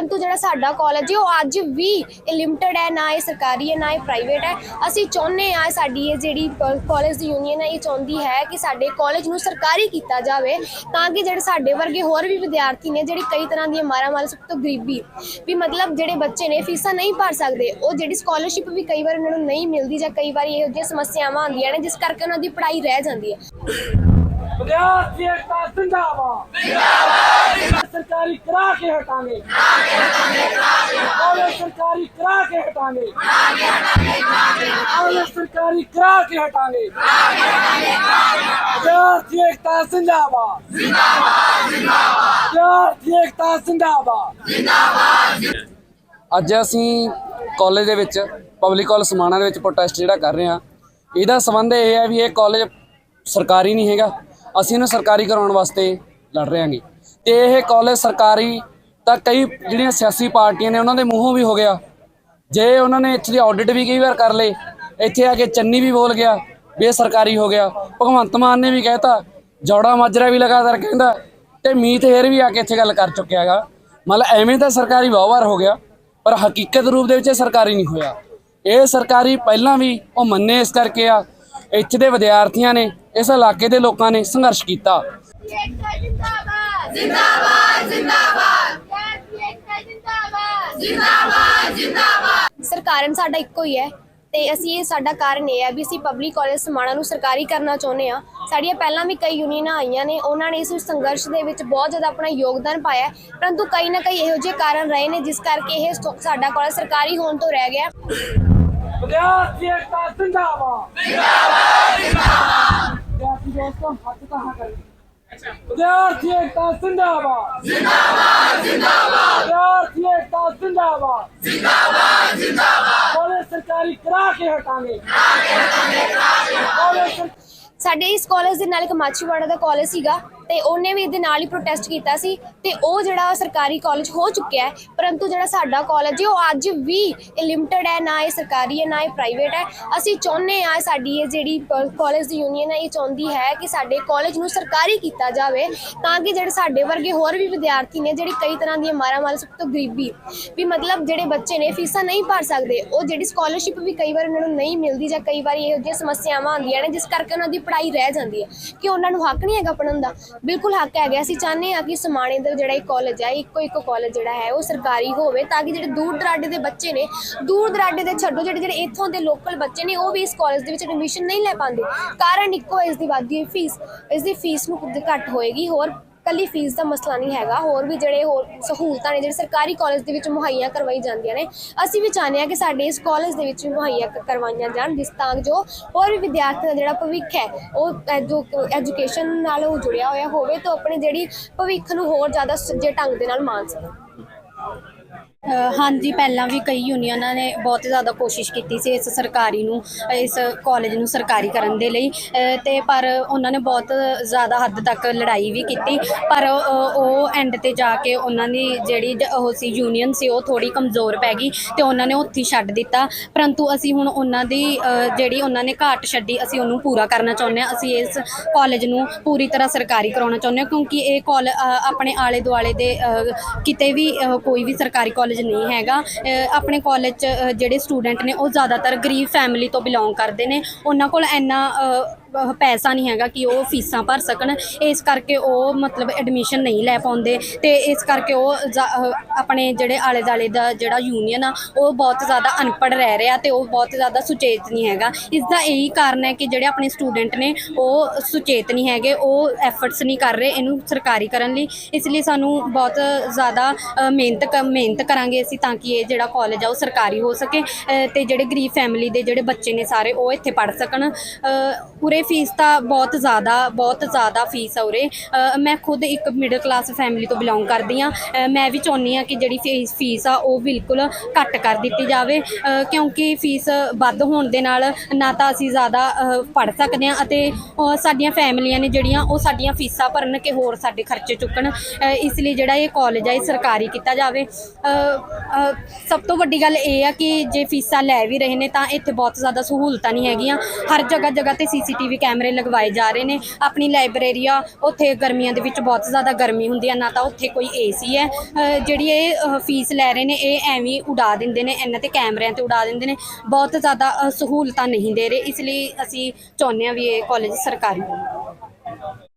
ਪਰੰਤੂ ਜਿਹੜਾ ਸਾਡਾ ਕਾਲਜ ਹੈ ਉਹ ਅੱਜ ਵੀ ਲਿਮਟਿਡ ਹੈ, ਨਾ ਇਹ ਸਰਕਾਰੀ ਹੈ, ਨਾ ਇਹ ਪ੍ਰਾਈਵੇਟ ਹੈ। ਅਸੀਂ ਚਾਹੁੰਦੇ ਆ ਸਾਡੀ ਇਹ ਜਿਹੜੀ ਕਾਲਜ ਦੀ ਯੂਨੀਅਨ ਹੈ, ਇਹ ਚਾਹੁੰਦੀ ਹੈ ਕਿ ਸਾਡੇ ਕਾਲਜ ਨੂੰ ਸਰਕਾਰੀ ਕੀਤਾ ਜਾਵੇ ਤਾਂ ਕਿ ਜਿਹੜੇ ਸਾਡੇ ਵਰਗੇ ਹੋਰ ਵੀ ਵਿਦਿਆਰਥੀ ਨੇ, ਜਿਹੜੀ ਕਈ ਤਰ੍ਹਾਂ ਦੀਆਂ ਮਾਰਾਂ ਮਾਲ ਸਭ ਤੋਂ ਗਰੀਬੀ, ਵੀ ਮਤਲਬ ਜਿਹੜੇ ਬੱਚੇ ਨੇ, ਫੀਸਾਂ ਨਹੀਂ ਭਰ ਸਕਦੇ, ਉਹ ਜਿਹੜੀ ਸਕਾਲਰਸ਼ਿਪ ਵੀ ਕਈ ਵਾਰ ਉਹਨਾਂ ਨੂੰ ਨਹੀਂ ਮਿਲਦੀ ਜਾਂ ਕਈ ਵਾਰ ਇਹੋ ਜਿਹੀਆਂ ਸਮੱਸਿਆਵਾਂ ਆਉਂਦੀਆਂ ਨੇ, ਜਿਸ ਕਰਕੇ ਉਹਨਾਂ ਦੀ ਪੜ੍ਹਾਈ ਰਹਿ ਜਾਂਦੀ ਹੈ। ਵਿਦਿਆਰਥੀ ਏਕਤਾ ਜ਼ਿੰਦਾਬਾਦ। ਜ਼ਿੰਦਾਬਾਦ! ਸਰਕਾਰੀ ਕਰਾ ਕੇ ਹਟਾਂਗੇ। ਸਰਕਾਰੀ ਕਰਾ ਕੇ ਹਟਾਂਗੇ। ਕਾਲਜ ਸਰਕਾਰੀ ਕਰਾ ਕੇ ਹਟਾਂਗੇ। ਵਿਦਿਆਰਥੀ ਏਕਤਾ ਜ਼ਿੰਦਾਬਾਦ। ਜ਼ਿੰਦਾਬਾਦ ਵਿਦਿਆਰਥੀ ਏਕਤਾ ਜ਼ਿੰਦਾਬਾਦ। ਅੱਜ ਅਸੀਂ ਕਾਲਜ ਦੇ ਵਿੱਚ ਪਬਲਿਕ ਕਾਲਜ ਸਮਾਣਾ ਦੇ ਵਿੱਚ ਪ੍ਰੋਟੈਸਟ ਜਿਹੜਾ ਕਰ ਰਹੇ ਹਾਂ। ਇਹਦਾ ਸਬੰਧ ਇਹ ਹੈ ਵੀ ਇਹ ਕਾਲਜ ਸਰਕਾਰੀ ਨਹੀਂ ਹੈਗਾ। ਅਸੀਂ ਇਹਨੂੰ ਸਰਕਾਰੀ ਕਰਾਉਣ ਵਾਸਤੇ ਲੜ ਰਹੇ ਹਾਂਗੇ। ਤੇ ਇਹ ਕਾਲਜ ਸਰਕਾਰੀ ਤਾਂ ਕਈ ਜਿਹੜੀਆਂ ਸਿਆਸੀ ਪਾਰਟੀਆਂ ਨੇ ਉਹਨਾਂ ਦੇ ਮੂੰਹੋਂ ਵੀ ਹੋ ਗਿਆ। ਜੇ ਉਹਨਾਂ ਨੇ ਇੱਥੇ ਦੀ ਆਡਿਟ ਵੀ ਕਈ ਵਾਰ ਕਰ ਲਏ, ਇੱਥੇ ਆ ਕੇ ਚੰਨੀ ਵੀ ਬੋਲ ਗਿਆ ਵੀ ਸਰਕਾਰੀ ਹੋ ਗਿਆ। ਭਗਵੰਤ ਮਾਨ ਨੇ ਵੀ ਕਹਿਤਾ, ਜੌੜਾ ਮਾਜਰਾ ਵੀ ਲਗਾਤਾਰ ਕਹਿੰਦਾ ਤੇ ਮੀਤ ਹੇਰ ਵੀ ਆ ਕੇ ਇੱਥੇ ਗੱਲ ਕਰ ਚੁੱਕਿਆ ਹੈਗਾ। ਮਤਲਬ ਐਵੇਂ ਤਾਂ ਸਰਕਾਰੀ ਬਹੁਤ ਵਾਰ ਹੋ ਗਿਆ, ਪਰ ਹਕੀਕਤ ਰੂਪ ਦੇ ਵਿੱਚ ਇਹ ਸਰਕਾਰੀ ਨਹੀਂ ਹੋਇਆ। ਇਹ ਸਰਕਾਰੀ ਪਹਿਲਾਂ ਵੀ ਉਹ ਮੰਨੇ ਇਸ ਕਰਕੇ ਆ। ਇੱਥੇ ਦੇ ਵਿਦਿਆਰਥੀਆਂ ਨੇ ਇਸ ਇਲਾਕੇ ਦੇ ਲੋਕਾਂ ਨੇ ਸੰਘਰਸ਼ ਕੀਤਾ। ਏਕਤਾ ਜਿੰਦਾਬਾਦ ਜਿੰਦਾਬਾਦ ਜਿੰਦਾਬਾਦ ਏਕਤਾ ਜਿੰਦਾਬਾਦ ਜਿੰਦਾਬਾਦ ਜਿੰਦਾਬਾਦ ਸਰਕਾਰਨ ਸਾਡਾ ਇੱਕੋ ਹੀ ਹੈ ਤੇ ਅਸੀਂ ਇਹ ਸਾਡਾ ਕਾਰਨ ਇਹ ਹੈ ਵੀ ਅਸੀਂ ਪਬਲਿਕ ਕਾਲਜ ਸਮਾਣਾ ਨੂੰ ਸਰਕਾਰੀ ਕਰਨਾ ਚਾਹੁੰਦੇ ਆ ਸਾਡੀਆਂ ਪਹਿਲਾਂ ਵੀ ਕਈ ਯੂਨੀਅਨਾਂ ਆਈਆਂ ਨੇ ਉਹਨਾਂ ਨੇ ਇਸ ਸੰਘਰਸ਼ ਦੇ ਵਿੱਚ ਬਹੁਤ ਜ਼ਿਆਦਾ ਆਪਣਾ ਯੋਗਦਾਨ ਪਾਇਆ ਪਰੰਤੂ ਕਈ ਨਾ ਕਈ ਇਹੋ ਜਿਹੇ ਕਾਰਨ ਰਹੇ ਨੇ ਜਿਸ ਕਰਕੇ ਇਹ ਸਾਡਾ ਕਾਲਜ ਸਰਕਾਰੀ ਹੋਣ ਤੋਂ ਰਹਿ ਗਿਆ। ਵਿਦਿਆਰਥੀ ਏਕਤਾ ਜ਼ਿੰਦਾਬਾਦ ਜ਼ਿੰਦਾਬਾਦ ਜ਼ਿੰਦਾਬਾਦ! ਵਿਦਿਆਰਥੀ ਦੋਸਤੋ ਹੱਥ ਕਹਾਂ ਕਰੇ ਵਿਦਿਆਰਥੀ ਏਕਤਾ ਜ਼ਿੰਦਾਬਾਦ। ਜ਼ਿੰਦਾਬਾਦ ਜ਼ਿੰਦਾਬਾਦ ਵਿਦਿਆਰਥੀ ਏਕਤਾ ਜ਼ਿੰਦਾਬਾਦ। ਜ਼ਿੰਦਾਬਾਦ ਜ਼ਿੰਦਾਬਾਦ ਕਾਲਜ ਸਰਕਾਰੀ ਕਰਾ ਕੇ ਹਟਾਂਗੇ। ਸਾਡੇ ਇਸ ਕਾਲਜ ਦੇ ਨਾਲ ਇੱਕ ਮਾਛੀਵਾੜਾ ਦਾ ਕਾਲਜ ਸੀਗਾ। ਤੇ ਉਹਨੇ ਵੀ ਇਹਦੇ ਨਾਲ ਹੀ ਪ੍ਰੋਟੈਸਟ ਕੀਤਾ ਸੀ ਤੇ ਉਹ ਜਿਹੜਾ ਸਰਕਾਰੀ ਕਾਲਜ ਹੋ ਚੁੱਕਿਆ ਹੈ, ਪਰੰਤੂ ਜਿਹੜਾ ਸਾਡਾ ਕਾਲਜ ਹੈ, ਉਹ ਅੱਜ ਵੀ ਲਿਮਟਿਡ ਹੈ, ਨਾ ਇਹ ਸਰਕਾਰੀ ਹੈ, ਨਾ ਇਹ ਪ੍ਰਾਈਵੇਟ ਹੈ। ਅਸੀਂ ਚਾਹੁੰਦੇ ਆ ਸਾਡੀ ਇਹ ਜਿਹੜੀ ਕਾਲਜ ਦੀ ਯੂਨੀਅਨ ਹੈ, ਇਹ ਚਾਹੁੰਦੀ ਹੈ ਕਿ ਸਾਡੇ ਕਾਲਜ ਨੂੰ ਸਰਕਾਰੀ ਕੀਤਾ ਜਾਵੇ ਤਾਂ ਕਿ ਜਿਹੜੇ ਸਾਡੇ ਵਰਗੇ ਹੋਰ ਵੀ ਵਿਦਿਆਰਥੀ ਨੇ, ਜਿਹੜੀ ਕਈ ਤਰ੍ਹਾਂ ਦੀਆਂ ਮਾਰਾ ਮਾਲ ਸਭ ਤੋਂ ਗਰੀਬੀ, ਵੀ ਮਤਲਬ ਜਿਹੜੇ ਬੱਚੇ ਨੇ ਫੀਸਾਂ ਨਹੀਂ ਭਰ ਸਕਦੇ, ਉਹ ਜਿਹੜੀ ਸਕਾਲਰਸ਼ਿਪ ਵੀ ਕਈ ਵਾਰ ਉਹਨਾਂ ਨੂੰ ਨਹੀਂ ਮਿਲਦੀ ਜਾਂ ਕਈ ਵਾਰ ਇਹੋ ਜਿਹੀਆਂ ਸਮੱਸਿਆਵਾਂ ਆਉਂਦੀਆਂ ਨੇ, ਜਿਸ ਕਰਕੇ ਉਹਨਾਂ ਦੀ ਪੜ੍ਹਾਈ ਰਹਿ ਜਾਂਦੀ ਹੈ। ਕਿ ਉਹਨਾਂ ਨੂੰ ਹੱਕ ਨਹੀਂ ਹੈਗਾ ਪੜ੍ਹਨ ਦਾ। ਬਿਲਕੁਲ ਹੱਕ ਹੈਗਾ ਅਸੀਂ ਚਾਹੁੰਦੇ ਹਾਂ ਕਿ ਸਮਾਣੇ ਦਾ ਜਿਹੜਾ ਇਹ ਕਾਲਜ ਹੈ ਇੱਕੋ ਇੱਕ ਕਾਲਜ ਜਿਹੜਾ ਹੈ, ਉਹ ਸਰਕਾਰੀ ਹੋਵੇ ਤਾਂ ਕਿ ਜਿਹੜੇ ਦੂਰ ਦਰਾਡੇ ਦੇ ਬੱਚੇ ਨੇ, ਦੂਰ ਦਰਾਡੇ ਦੇ ਛੱਡੋ, ਜਿਹੜੇ ਜਿਹੜੇ ਇੱਥੋਂ ਦੇ ਲੋਕਲ ਬੱਚੇ ਨੇ, ਉਹ ਵੀ ਇਸ ਕਾਲਜ ਦੇ ਵਿੱਚ ਐਡਮਿਸ਼ਨ ਨਹੀਂ ਲੈ ਪਾਉਂਦੇ। ਕਾਰਨ ਇੱਕੋ ਇਸ ਦੀ ਵੱਧਦੀ ਹੋਈ ਫੀਸ ਇਸ ਦੀ ਫੀਸ ਨੂੰ ਘੱਟ ਹੋਏਗੀ। ਹੋਰ ਕੱਲੀ ਫੀਸ ਦਾ ਮਸਲਾ ਨਹੀਂ ਹੈਗਾ, ਹੋਰ ਵੀ ਜਿਹੜੇ ਹੋਰ ਸਹੂਲਤਾਂ ਨੇ, ਜਿਹੜੇ ਸਰਕਾਰੀ ਕਾਲਜ ਦੇ ਵਿੱਚ ਮੁਹੱਈਆ ਕਰਵਾਈ ਜਾਂਦੀਆਂ ਨੇ, ਅਸੀਂ ਵੀ ਚਾਹੁੰਦੇ ਹਾਂ ਕਿ ਸਾਡੇ ਇਸ ਕਾਲਜ ਦੇ ਵਿੱਚ ਵੀ ਮੁਹੱਈਆ ਕਰਵਾਈਆਂ ਜਾਣ, ਜਿਸ ਤਾਂ ਜੋ ਹੋਰ ਵੀ ਵਿਦਿਆਰਥੀਆਂ ਦਾ ਜਿਹੜਾ ਭਵਿੱਖ ਹੈ, ਉਹ ਐਜੂਕੇਸ਼ਨ ਨਾਲ ਉਹ ਜੁੜਿਆ ਹੋਇਆ ਹੋਵੇ, ਤਾਂ ਆਪਣੀ ਜਿਹੜੀ ਭਵਿੱਖ ਨੂੰ ਹੋਰ ਜ਼ਿਆਦਾ ਸੁੱਜੇ ਢੰਗ ਦੇ ਨਾਲ ਮਾਣ ਸਕਣ ਹਾਂਜੀ ਪਹਿਲਾਂ ਵੀ ਕਈ ਯੂਨੀਅਨਾਂ ਨੇ ਬਹੁਤ ਜ਼ਿਆਦਾ ਕੋਸ਼ਿਸ਼ ਕੀਤੀ ਸੀ ਇਸ ਸਰਕਾਰੀ ਨੂੰ ਇਸ ਕਾਲਜ ਨੂੰ ਸਰਕਾਰੀ ਕਰਨ ਦੇ ਲਈ ਅ, ਤੇ ਪਰ ਉਹਨਾਂ ਨੇ ਬਹੁਤ ਜ਼ਿਆਦਾ ਹੱਦ ਤੱਕ ਲੜਾਈ ਵੀ ਕੀਤੀ। ਪਰ ਉਹ ਐਂਡ ਤੇ ਜਾ ਕੇ ਉਹਨਾਂ ਦੀ ਜਿਹੜੀ ਜ- ਉਹ ਸੀ ਯੂਨੀਅਨ ਸੀ ਉਹ ਥੋੜੀ ਕਮਜ਼ੋਰ ਪੈ ਗਈ ਤੇ ਉਹਨਾਂ ਨੇ ਉੱਥੇ ਹੀ ਛੱਡ ਦਿੱਤਾ। ਪਰੰਤੂ ਅਸੀਂ ਹੁਣ ਉਹਨਾਂ ਦੀ ਜਿਹੜੀ ਉਹਨਾਂ ਨੇ ਘਾਟ ਛੱਡੀ ਅਸੀਂ ਉਹਨੂੰ ਪੂਰਾ ਕਰਨਾ ਚਾਹੁੰਦੇ ਹਾਂ। ਅਸੀਂ ਇਸ ਕਾਲਜ ਨੂੰ ਪੂਰੀ ਤਰ੍ਹਾਂ ਸਰਕਾਰੀ ਕਰਾਉਣਾ ਚਾਹੁੰਦੇ ਹਾਂ ਕਿਉਂਕਿ ਇਹ ਕਾਲ ਆਪਣੇ ਆਲੇ ਦੁਆਲੇ ਦੇ ਕਿਤੇ ਵੀ ਕੋਈ ਵੀ ਸਰਕਾਰੀ ਕਾਲਜ ਨਹੀਂ ਹੈਗਾ। ਆਪਣੇ ਕਾਲਜ 'ਚ ਜਿਹੜੇ ਸਟੂਡੈਂਟ ਨੇ, ਉਹ ਜ਼ਿਆਦਾਤਰ ਗਰੀਬ ਫੈਮਿਲੀ ਤੋਂ ਬਿਲੋਂਗ ਕਰਦੇ ਨੇ। ਉਹਨਾਂ ਕੋਲ ਇੰਨਾ ਪੈਸਾ ਨਹੀਂ ਹੈਗਾ ਕਿ ਉਹ ਫੀਸਾਂ ਭਰ ਸਕਣ। ਇਸ ਕਰਕੇ ਉਹ ਮਤਲਬ ਐਡਮਿਸ਼ਨ ਨਹੀਂ ਲੈ ਪਾਉਂਦੇ ਤੇ ਇਸ ਕਰਕੇ ਉਹ ਜਾ- ਆਪਣੇ ਜਿਹੜੇ ਆਲੇ ਦਾਲੇ ਦਾ ਜਿਹੜਾ ਯੂਨੀਅਨ ਆ ਉਹ ਬਹੁਤ ਜ਼ਿਆਦਾ ਅਨਪੜ੍ਹ ਰਹਿ ਰਿਹਾ ਤੇ ਉਹ ਬਹੁਤ ਜ਼ਿਆਦਾ ਸੁਚੇਤ ਨਹੀਂ ਹੈਗਾ। ਇਸ ਦਾ ਇਹੀ ਕਾਰਨ ਹੈ ਕਿ ਜਿਹੜੇ ਆਪਣੇ ਸਟੂਡੈਂਟ ਨੇ ਉਹ ਸੁਚੇਤ ਨਹੀਂ ਹੈਗੇ ਉਹ ਐਫਰਟਸ ਨਹੀਂ ਕਰ ਰਹੇ ਇਹਨੂੰ ਸਰਕਾਰੀ ਕਰਨ ਲਈ। ਇਸ ਲਈ ਸਾਨੂੰ ਬਹੁਤ ਜ਼ਿਆਦਾ ਮਿਹਨਤ ਕ- ਮਿਹਨਤ ਕਰਾਂਗੇ ਅਸੀਂ ਤਾਂ ਕਿ ਇਹ ਜਿਹੜਾ ਕਾਲਜ ਆ ਉਹ ਸਰਕਾਰੀ ਹੋ ਸਕੇ। ਅ, ਤੇ ਜਿਹੜੇ ਗਰੀਬ ਫੈਮਿਲੀ ਦੇ ਜਿਹੜੇ ਬੱਚੇ ਨੇ ਸਾਰੇ ਉਹ ਇੱਥੇ ਪੜ੍ਹ ਸਕਣ। ਪੂਰੇ ਉਰੇ ਫੀਸ ਤਾਂ ਬਹੁਤ ਜ਼ਿਆਦਾ ਬਹੁਤ ਜ਼ਿਆਦਾ ਫੀਸ ਆ ਉਰੇ। ਮੈਂ ਖੁਦ ਇੱਕ ਮਿਡਲ ਕਲਾਸ ਫੈਮਿਲੀ ਤੋਂ ਬਿਲੋਂਗ ਕਰਦੀ ਆ ਮੈਂ ਵੀ ਚਾਹੁੰਦੀ ਆ ਕਿ ਜਿਹੜੀ ਫੀਸ ਫੀਸ ਆ ਉਹ ਬਿਲਕੁਲ ਘੱਟ ਕਰ ਦਿੱਤੀ ਜਾਵੇ। ਕਿਉਂਕਿ ਫੀਸ ਵੱਧ ਹੋਣ ਦੇ ਨਾਲ ਨਾ ਤਾਂ ਅਸੀਂ ਜ਼ਿਆਦਾ ਪੜ੍ਹ ਸਕਦੇ ਆ ਅਤੇ ਸਾਡੀਆਂ ਫੈਮਲੀਆਂ ਨੇ ਜਿਹੜੀਆਂ, ਉਹ ਸਾਡੀਆਂ ਫੀਸਾਂ ਭਰਨ ਕਿ ਹੋਰ ਸਾਡੇ ਖਰਚੇ ਚੁੱਕਣ। ਇਸ ਲਈ ਜਿਹੜਾ ਇਹ ਕਾਲਜ ਆ, ਇਹ ਸਰਕਾਰੀ ਕੀਤਾ ਜਾਵੇ। ਸਭ ਤੋਂ ਵੱਡੀ ਗੱਲ ਇਹ ਆ ਕਿ ਜੇ ਫੀਸਾਂ ਲੈ ਵੀ ਰਹੇ ਨੇ ਤਾਂ ਇੱਥੇ ਬਹੁਤ ਜ਼ਿਆਦਾ ਸਹੂਲਤਾਂ ਨਹੀਂ ਹੈਗੀਆਂ। ਹਰ ਜਗ੍ਹਾ ਜਗ੍ਹਾ ਤੇ ਸੀਸੀਟੀਵੀ ਕੈਮਰੇ ਲਗਵਾਏ ਜਾ ਰਹੇ ਨੇ। ਆਪਣੀ ਲਾਇਬ੍ਰੇਰੀ ਆ, ਉੱਥੇ ਗਰਮੀਆਂ ਦੇ ਵਿੱਚ ਬਹੁਤ ਜ਼ਿਆਦਾ ਗਰਮੀ ਹੁੰਦੀ ਹੈ ਨਾ ਤਾਂ ਉੱਥੇ ਕੋਈ ਏਸੀ ਹੈ। ਜਿਹੜੀ ਇਹ ਫੀਸ ਲੈ ਰਹੇ ਨੇ, ਇਹ ਐਵੇਂ ਉਡਾ ਦਿੰਦੇ ਨੇ, ਇਹਨਾਂ ਤੇ ਕੈਮਰਿਆਂ ਤੇ ਉਡਾ ਦਿੰਦੇ ਨੇ। ਬਹੁਤ ਜ਼ਿਆਦਾ ਸਹੂਲਤਾਂ ਨਹੀਂ ਦੇ ਰਹੇ, ਇਸ ਲਈ ਅਸੀਂ ਚਾਹੁੰਦੇ ਹਾਂ ਵੀ ਇਹ ਕਾਲਜ ਸਰਕਾਰੀ ਹੋਣ